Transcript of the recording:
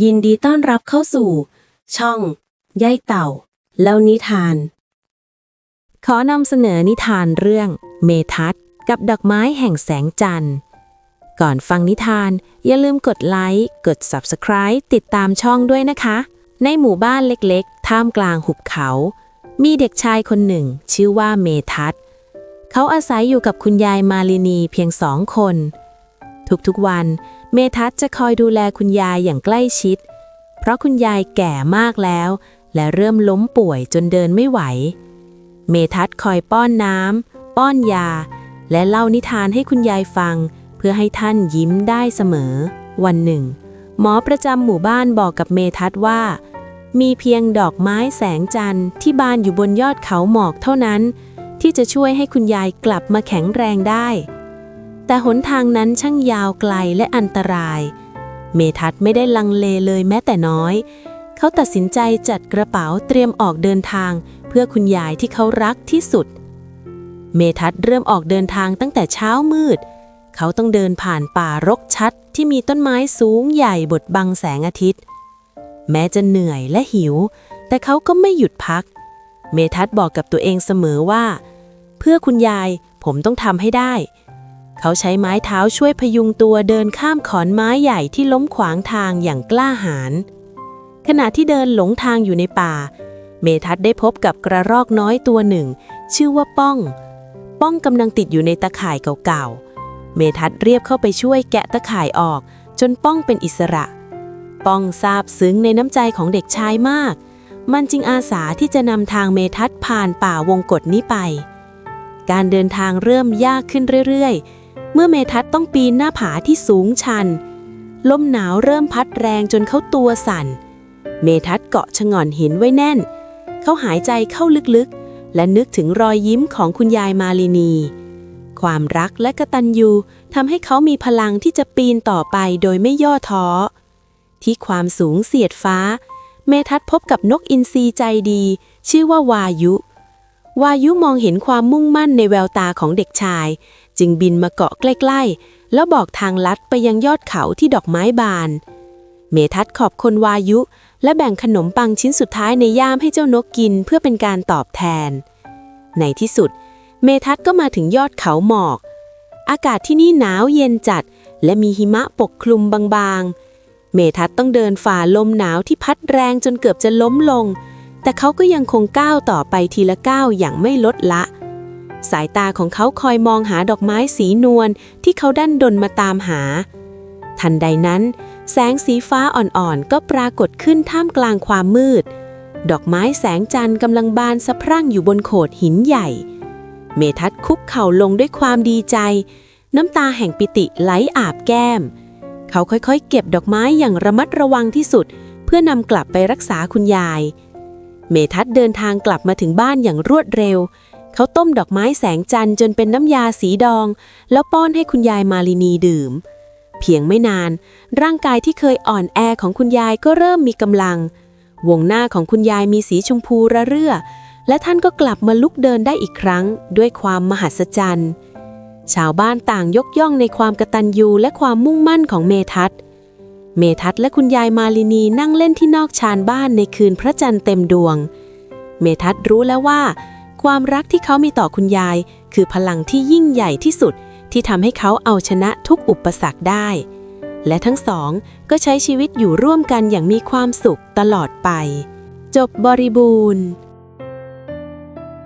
ยินดีต้อนรับเข้าสู่ ช่องย่ายเต่า แล้วนิทาน ขอนำเสนอนิทานเรื่อง เมทัศน์กับดอกไม้แห่งแสงจันทร์ ก่อนฟังนิทาน อย่าลืมกดไลค์กด Subscribe ติดตามช่องด้วยนะคะ ในหมู่บ้านเล็กๆ ท่ามกลางหุบเขา มีเด็กชายคนหนึ่ง ชื่อว่าเมทัศน์เขาอาศัยอยู่กับคุณยายมาลินีเพียงสองคน ทุกๆวัน เมทัศจะคอยดูแลคุณยายอย่างใกล้ชิด เพราะคุณยายแก่มากแล้ว และเริ่มล้มป่วยจนเดินไม่ไหว เมทัศคอยป้อนน้ำป้อนยา และเล่านิทานให้คุณยายฟัง เพื่อให้ท่านยิ้มได้เสมอ วันหนึ่ง หมอประจำหมู่บ้านบอกกับเมทัศว่า มีเพียงดอกไม้แสงจันทร์ที่บานอยู่บนยอดเขาหมอกเท่านั้น ที่จะช่วยให้คุณยายกลับมาแข็งแรงได้ แต่หนทางนั้นช่างยาวไกลและอันตราย เมทัศไม่ได้ลังเลเลยแม้แต่น้อย เขาตัดสินใจจัดกระเป๋าเตรียมออกเดินทาง เพื่อคุณยายที่เขารักที่สุด เมทัศเริ่มออกเดินทางตั้งแต่เช้ามืด เขาต้องเดินผ่านป่ารกชัดที่มีต้นไม้สูงใหญ่บดบังแสงอาทิตย์ แม้จะเหนื่อยและหิว แต่เขาก็ไม่หยุดพัก เมทัศบอกกับตัวเองเสมอว่า เพื่อคุณยายผมต้องทำให้ได้ เขาใช้ไม้เท้าช่วยพยุงตัวเดินข้ามขอนไม้ใหญ่ที่ล้มขวางทางอย่างกล้าหาญขณะที่เดินหลงทางอยู่ในป่า เมทัศได้พบกับกระรอกน้อยตัวหนึ่ง ชื่อว่าป้อง ป้องกำลังติดอยู่ในตะข่ายเก่าๆ เมทัศเรียบเข้าไปช่วยแกะตะข่ายออก จนป้องเป็นอิสระ ป้องซาบซึ้งในน้ำใจของเด็กชายมาก มันจึงอาสาที่จะนำทางเมทัศผ่านป่าวงกฏนี้ไป การเดินทางเริ่มยากขึ้นเรื่อยๆ เมื่อเมทัศต้องปีนหน้าผาที่สูงชัน ลมหนาวเริ่มพัดแรงจนเขาตัวสั่น เมทัศเกาะชะง่อนหินไว้แน่น เขาหายใจเข้าลึกๆ และนึกถึงรอยยิ้มของคุณยายมาลินี ความรักและกตัญญูทำให้เขามีพลังที่จะปีนต่อไปโดยไม่ย่อท้อ ที่ความสูงเสียดฟ้า เมทัศพบกับนกอินทรีใจดี ชื่อว่าวายุ วายุมองเห็นความมุ่งมั่นในแววตาของเด็กชาย จึงบินมาเกาะใกล้ ๆ แล้วบอกทางลัดไปยังยอดเขาที่ดอกไม้บาน เมทัศขอบคุณวายุ และแบ่งขนมปังชิ้นสุดท้ายในย่ามให้เจ้านกกินเพื่อเป็นการตอบแทน ในที่สุด เมทัศก็มาถึงยอดเขาหมอก อากาศที่นี่หนาวเย็นจัด และมีหิมะปกคลุมบางๆ เมทัศต้องเดินฝ่าลมหนาวที่พัดแรงจนเกือบจะล้มลง แต่เขาก็ยังคงก้าวต่อไปทีละก้าวอย่างไม่ลดละ สายตาของเขาคอยมองหาดอกไม้สีนวลที่เขาดันดนมาตามหา ทันใดนั้น แสงสีฟ้าอ่อนๆ ก็ปรากฏขึ้นท่ามกลางความมืด ดอกไม้แสงจันทร์กำลังบานสะพรั่งอยู่บนโขดหินใหญ่ เมทัศคุกเข่าลงด้วยความดีใจ น้ำตาแห่งปิติไหลอาบแก้ม เขาค่อยๆ เก็บดอกไม้อย่างระมัดระวังที่สุด เพื่อนำกลับไปรักษาคุณยาย เมทัศเดินทางกลับมาถึงบ้านอย่างรวดเร็วเขาต้มดอกไม้แสงจันทร์จนเป็นน้ำยาสีดอง แล้วป้อนให้คุณยายมาลินีดื่ม เพียงไม่นาน ร่างกายที่เคยอ่อนแอของคุณยายก็เริ่มมีกำลัง วงหน้าของคุณยายมีสีชมพูระเรื่อ และท่านก็กลับมาลุกเดินได้อีกครั้ง ด้วยความมหัศจรรย์ ชาวบ้านต่างยกย่องในความกตัญญูและความมุ่งมั่นของเมทัศน์ เมทัศน์และคุณยายมาลินีนั่งเล่นที่นอกชานบ้านในคืนพระจันทร์เต็มดวง เมทัศน์รู้แล้วว่า ความรักที่เขามีต่อคุณยาย คือพลังที่ยิ่งใหญ่ที่สุด ที่ทำให้เขาเอาชนะทุกอุปสรรคได้ และทั้งสองก็ใช้ชีวิตอยู่ร่วมกันอย่างมีความสุขตลอดไป จบบริบูรณ์